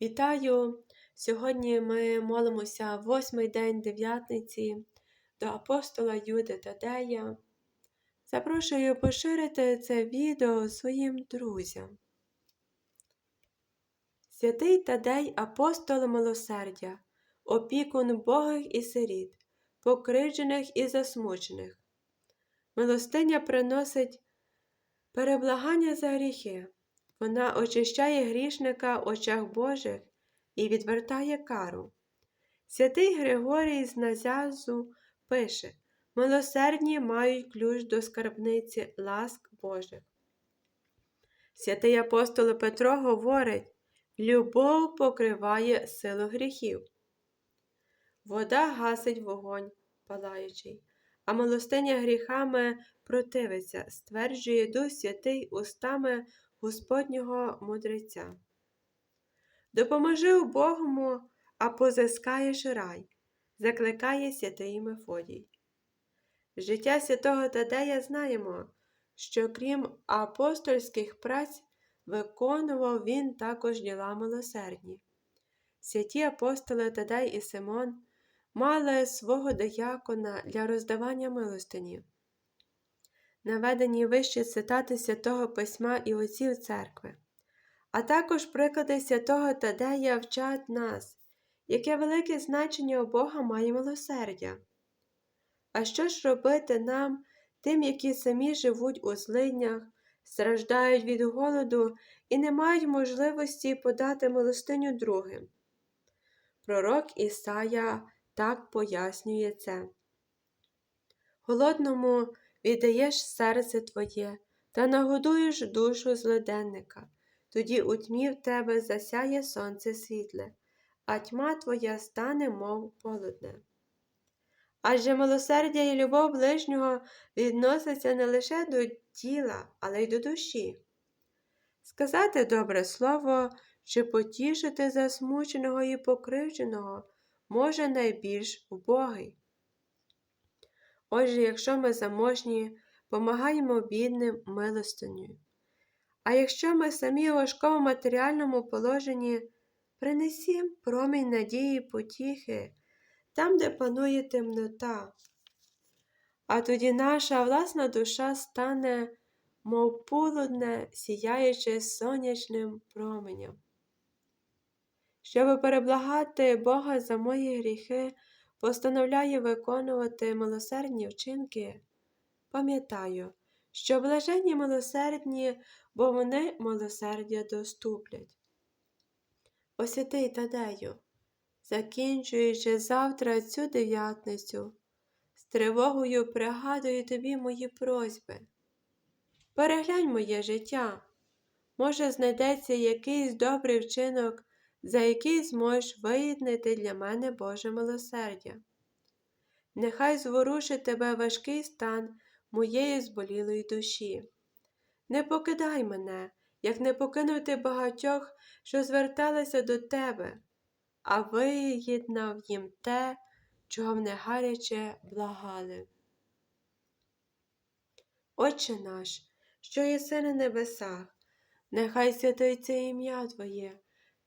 Вітаю! Сьогодні ми молимося восьмий день дев'ятниці до апостола Юди Тадея. Запрошую поширити це відео своїм друзям. Святий Тадей апостол милосердя, опікун богих і сиріт, покриджених і засмучених. Милостиня приносить переблагання за гріхи. Вона очищає грішника в очах Божих і відвертає кару. Святий Григорій з Назязу пише Милосердні мають ключ до скарбниці ласк Божих. Святий апостол Петро говорить Любов покриває силу гріхів. Вода гасить вогонь палаючий, а милостиня гріхами противиться, стверджує Дух Святий устами Господнього мудреця. Допоможи убогому, а позискаєш рай, закликає святий Мефодій. Життя святого Тадея знаємо, що крім апостольських праць, виконував він також діла милосердні. Святі апостоли Тадей і Симон мали свого диякона для роздавання милостині наведені вище цитати святого письма і отців церкви, а також приклади святого Тадея вчать нас, яке велике значення у Бога має милосердя. А що ж робити нам, тим, які самі живуть у злиднях, страждають від голоду і не мають можливості подати милостиню другим? Пророк Ісая так пояснює це. Голодному віддаєш серце твоє та нагодуєш душу злиденника, тоді у тьмі в тебе засяє сонце світле, а тьма твоя стане, мов полудне. Адже милосердя і любов ближнього відносяться не лише до тіла, але й до душі. Сказати добре слово чи потішити засмученого і покривдженого може найбільш убогий. Отже, якщо ми заможні, помагаємо бідним милостиню. А якщо ми самі у важкому матеріальному положенні, принесім промінь надії потіхи там, де панує темнота, а тоді наша власна душа стане, мов полудне, сіяючи сонячним променем. Щоб переблагати Бога за мої гріхи, постановляє виконувати милосердні вчинки, пам'ятаю, що блаженні милосердні, бо вони милосердя доступлять. Освятий Тадею, закінчуючи завтра цю дев'ятницю, з тривогою пригадую тобі мої просьби. Переглянь моє життя. Може, знайдеться якийсь добрий вчинок, за який зможеш виєднати для мене Боже милосердя. Нехай зворушить тебе важкий стан моєї зболілої душі. Не покидай мене, як не покинути багатьох, що зверталися до тебе, а виєднав їм те, чого в негаряче благали. Отче наш, що єси на небесах, нехай святиться ім'я Твоє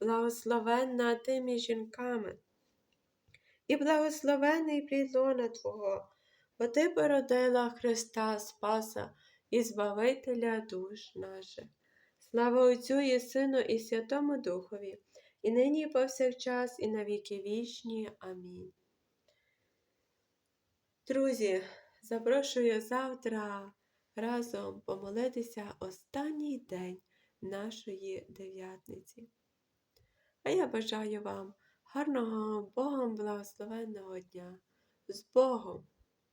благословенна ти між жінками, і благословений плід Твого, бо Ти породила Христа Спаса і Збавителя душ наших. Слава Отцю і Сину, і Святому Духові, і нині, і повсякчас, і на віки вічні. Амінь. Друзі, запрошую завтра разом помолитися останній день нашої дев'ятниці. А я бажаю вам гарного Богом благословенного дня з Богом!